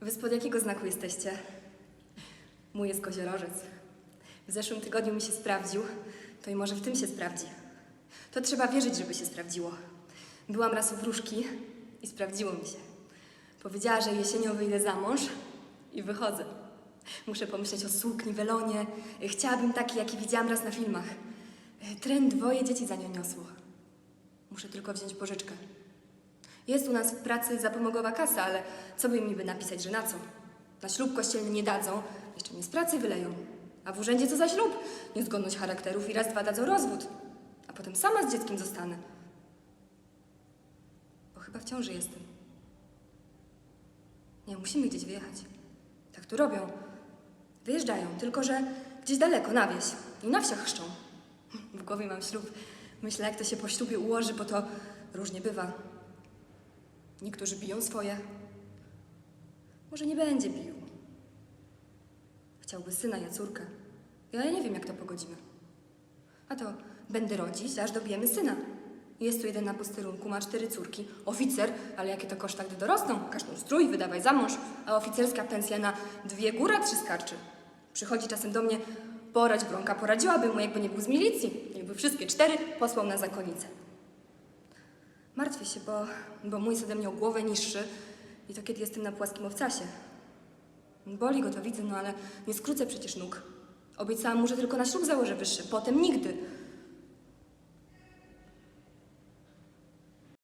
Wy spod jakiego znaku jesteście? Mój jest koziorożec. W zeszłym tygodniu mi się sprawdził, to i może w tym się sprawdzi. To trzeba wierzyć, żeby się sprawdziło. Byłam raz u wróżki i sprawdziło mi się. Powiedziała, że jesienią wyjdę za mąż i wychodzę. Muszę pomyśleć o sukni, welonie. Chciałabym taki, jaki widziałam raz na filmach. Trend dwoje dzieci za nią niosło. Muszę tylko wziąć pożyczkę. Jest u nas w pracy zapomogowa kasa, ale co by im niby napisać, że na co? Na ślub kościelny nie dadzą, jeszcze mnie z pracy wyleją. A w urzędzie co za ślub? Niezgodność charakterów i raz, dwa dadzą rozwód. A potem sama z dzieckiem zostanę. Bo chyba w ciąży jestem. Nie, musimy gdzieś wyjechać. Tak tu robią. Wyjeżdżają, tylko że gdzieś daleko, na wieś. I na wsiach chrzczą. W głowie mam ślub. Myślę, jak to się po ślubie ułoży, bo to różnie bywa. Niektórzy biją swoje. Może nie będzie bił. Chciałby syna, ja córkę. Ja nie wiem, jak to pogodzimy. A to będę rodzić, aż dobijemy syna. Jest tu jeden na posterunku, ma cztery córki. Oficer, ale jakie to koszta, gdy dorosną? Każdą strój, wydawaj za mąż. A oficerska pensja na dwie góra, trzy skarczy. Przychodzi czasem do mnie, porać bronka, poradziłabym mu, jakby nie był z milicji. Jakby wszystkie cztery posłał na zakonnicę. Martwię się, bo, bo mój jest ode mnie o głowę niższy i to kiedy jestem na płaskim owcasie. Boli go to widzę, no ale nie skrócę przecież nóg. Obiecałam mu, że tylko na ślub założę wyższy, potem nigdy.